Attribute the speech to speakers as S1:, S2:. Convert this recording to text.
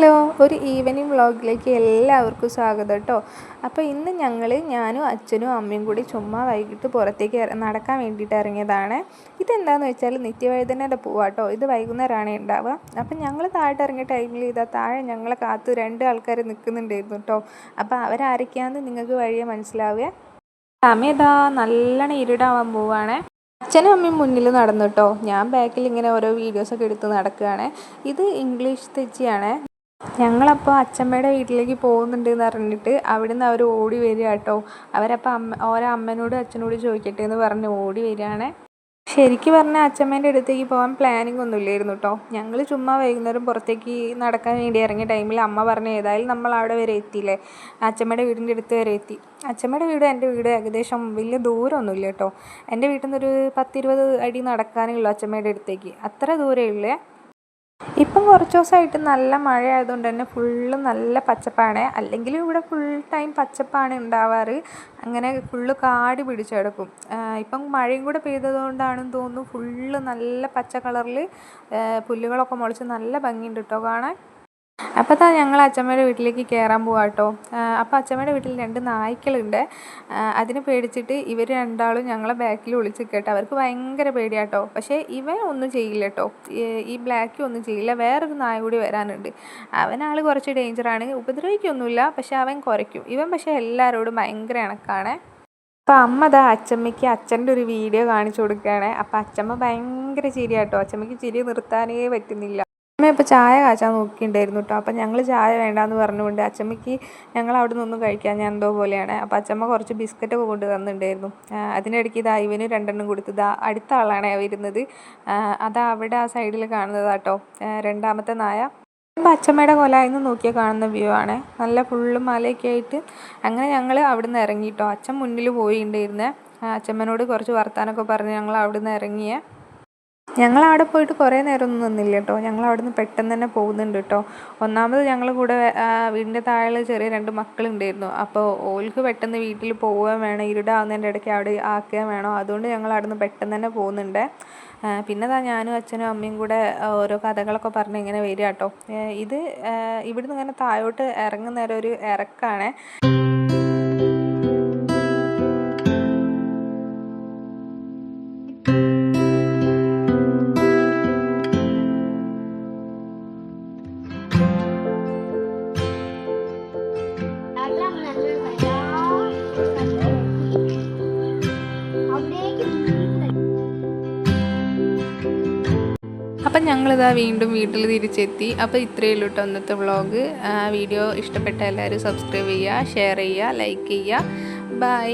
S1: Hello ഒരു evening വ്ളോഗിലേക്ക് എല്ലാവർക്കും സ്വാഗതം കേട്ടോ അപ്പോൾ ഇന്ന് ഞങ്ങൾ ഞാനും അച്ഛനും അമ്മയും കൂടി ചുമ്മാ വൈകിട്ട് പുറത്തേക്ക് നടക്കാൻ വേണ്ടിയിട്ട് ഇറങ്ങിയതാണ്. ഇതെന്താണെന്ന് വെച്ചാൽ നിത്യവൈദ്യനയുടെ പൂവാട്ടോ ഇത് വൈകുന്നേരമാണ് ഉണ്ടാവുക അപ്പം ഞങ്ങൾ താഴെ ഇറങ്ങിയ ടൈമിൽ ഇതാ താഴെ ഞങ്ങളെ കാത്ത് രണ്ട് ആൾക്കാർ നിൽക്കുന്നുണ്ടായിരുന്നു കേട്ടോ അപ്പോൾ അവരാരൊക്കെയാണെന്ന് നിങ്ങൾക്ക് വഴിയെ മനസ്സിലാവുക. സമയം ഇതാ നല്ലോണം ഇരുടാവാൻ പോവാണ്. അച്ഛനും അമ്മയും മുന്നിൽ നടന്നു കേട്ടോ ഞാൻ ബാക്കിൽ ഇങ്ങനെ ഓരോ വീഡിയോസൊക്കെ എടുത്ത് നടക്കുകയാണ്. ഇത് ഇംഗ്ലീഷ് തെച്ചിയാണ്. ഞങ്ങളപ്പോൾ അച്ഛമ്മയുടെ വീട്ടിലേക്ക് പോകുന്നുണ്ട് എന്ന് പറഞ്ഞിട്ട് അവിടുന്ന് അവർ ഓടി വരിക കേട്ടോ. അവരപ്പോൾ അമ്മ ഓരോ അമ്മനോട് അച്ഛനോട് ചോദിക്കട്ടെ എന്ന് പറഞ്ഞ് ഓടി വരികയാണ്. ശരിക്കും പറഞ്ഞാൽ അച്ഛമ്മേന്റെ അടുത്തേക്ക് പോകാൻ പ്ലാനിങ് ഒന്നും ഇല്ലായിരുന്നു കേട്ടോ. ഞങ്ങൾ ചുമ്മാ വൈകുന്നേരം പുറത്തേക്ക് നടക്കാൻ വേണ്ടി ഇറങ്ങിയ ടൈമിൽ അമ്മ പറഞ്ഞു ഏതായാലും നമ്മൾ അവിടെ വരെ എത്തിയില്ലേ? അച്ഛമ്മയുടെ വീടിന്റെ അടുത്ത് വരെ എത്തി. അച്ഛമ്മയുടെ വീട് എന്റെ വീട് ഏകദേശം വലിയ ദൂരമൊന്നുമില്ല കേട്ടോ. എന്റെ വീട്ടിൽ നിന്നൊരു പത്തിരുപത് അടി നടക്കാനേ ഉള്ളൂ അച്ഛമ്മയുടെ അടുത്തേക്ക്. അത്ര ദൂരമേ ഉള്ളേ. ഇപ്പം കുറച്ച് ദിവസമായിട്ട് നല്ല മഴ ആയതുകൊണ്ട് തന്നെ ഫുള്ള് നല്ല പച്ചപ്പാണ്. അല്ലെങ്കിൽ ഇവിടെ ഫുൾ ടൈം പച്ചപ്പാണ് ഉണ്ടാവാറ്. അങ്ങനെ ഫുള്ള് കാടി പിടിച്ച് കിടക്കും. ഇപ്പം മഴയും കൂടെ പെയ്തതുകൊണ്ടാണെന്ന് തോന്നുന്നു ഫുള്ള് നല്ല പച്ച കളറിൽ പുല്ലുകളൊക്കെ മുളച്ച് നല്ല ഭംഗിയുണ്ട് കേട്ടോ കാണാൻ. അപ്പോൾ താ ഞങ്ങൾ അച്ഛമ്മയുടെ വീട്ടിലേക്ക് കയറാൻ പോവാം കേട്ടോ അപ്പോൾ അച്ഛമ്മയുടെ വീട്ടിൽ രണ്ട് നായ്ക്കളുണ്ട്. അതിന് പേടിച്ചിട്ട് ഇവർ രണ്ടാളും ഞങ്ങളെ ബാക്കിൽ ഒളിച്ച് കേട്ടോ അവർക്ക് ഭയങ്കര പേടിയാട്ടോ പക്ഷേ ഇവൻ ഒന്നും ചെയ്യില്ല കേട്ടോ ഈ ബ്ലാക്ക് ഒന്നും ചെയ്യില്ല. വേറൊരു നായ കൂടി വരാനുണ്ട്. അവനാൾ കുറച്ച് ഡേഞ്ചറാണ് ഉപദ്രവിക്കൊന്നുമില്ല. പക്ഷേ അവൻ കുറയ്ക്കും ഇവൻ പക്ഷേ എല്ലാവരോടും ഭയങ്കര ഇണക്കാണ് അപ്പോൾ അമ്മ ദാ അച്ചമ്മയ്ക്ക് അച്ഛന്റെ ഒരു വീഡിയോ കാണിച്ചു കൊടുക്കുകയാണ് അപ്പോൾ അച്ചമ്മ ഭയങ്കര ചിരിയാട്ടോ അച്ചമ്മയ്ക്ക് ചിരി നിർത്താനേ പറ്റുന്നില്ല. അമ്മ ചായ കാച്ചാൻ നോക്കിയിട്ടുണ്ടായിരുന്നു കേട്ടോ അപ്പം ഞങ്ങൾ ചായ വേണ്ടാന്ന് പറഞ്ഞുകൊണ്ട് അച്ചമ്മയ്ക്ക് ഞങ്ങൾ അവിടെ നിന്നൊന്നും കഴിക്കാൻ ഞാൻ എന്തോ പോലെയാണ്. അപ്പോൾ അച്ചമ്മ കുറച്ച് ബിസ്ക്കറ്റൊക്കെ കൊണ്ട് തന്നിട്ടുണ്ടായിരുന്നു. അതിനിടയ്ക്ക് ഇതാ ഇവന് രണ്ടെണ്ണം കൊടുത്തു ഇതാ അടുത്ത ആളാണ് വരുന്നത്. അതാ അവിടെ ആ സൈഡിൽ കാണുന്നതാട്ടോ രണ്ടാമത്തെ നായ. ഇപ്പോൾ അച്ചമ്മയുടെ കൊലായിന്ന് നോക്കിയാൽ കാണുന്ന വ്യൂ ആണ്. നല്ല ഫുള്ള് മലയൊക്കെ ആയിട്ട് അങ്ങനെ ഞങ്ങൾ അവിടുന്ന് ഇറങ്ങിയിട്ടോ അച്ഛൻ മുന്നിൽ പോയിണ്ടായിരുന്നേ. അച്ഛമ്മനോട് കുറച്ച് വർത്താനൊക്കെ പറഞ്ഞ് ഞങ്ങൾ അവിടുന്ന് ഇറങ്ങിയേ. ഞങ്ങൾ അവിടെ പോയിട്ട് കുറേ നേരം ഒന്നും നിന്നില്ല കേട്ടോ. ഞങ്ങൾ അവിടുന്ന് പെട്ടെന്ന് തന്നെ പോകുന്നുണ്ട് കേട്ടോ. ഒന്നാമത് ഞങ്ങൾ കൂടെ വീടിന്റെ താഴെ ചെറിയ രണ്ട് മക്കളുണ്ടായിരുന്നു. അപ്പോൾ ഓൾക്ക് പെട്ടെന്ന് വീട്ടിൽ പോവുകയും വേണം ഇരുടാവുന്നതിന്റെ ഇടയ്ക്ക് അവിടെ ആക്കുകയും വേണം. അതുകൊണ്ട് ഞങ്ങൾ അവിടുന്ന് പെട്ടെന്ന് തന്നെ പോകുന്നുണ്ട്. പിന്നെ താ ഞാനും അച്ഛനും അമ്മയും കൂടെ ഓരോ കഥകളൊക്കെ പറഞ്ഞ് ഇങ്ങനെ വരിക കേട്ടോ. ഇത് ഇവിടുന്ന് ഇങ്ങനെ താഴോട്ട് ഇറങ്ങുന്നേരം ഒരു ഇറക്കാണ്. അപ്പം ഞങ്ങളിതാ വീണ്ടും വീട്ടിൽ തിരിച്ചെത്തി. അപ്പോൾ ഇത്രയേ ഉള്ളൂ കേട്ടോ അന്നത്തെ വ്ളോഗ്. വീഡിയോ ഇഷ്ടപ്പെട്ട എല്ലാവരും സബ്സ്ക്രൈബ് ചെയ്യുക ഷെയർ ചെയ്യുക ലൈക്ക് ചെയ്യുക. ബൈ.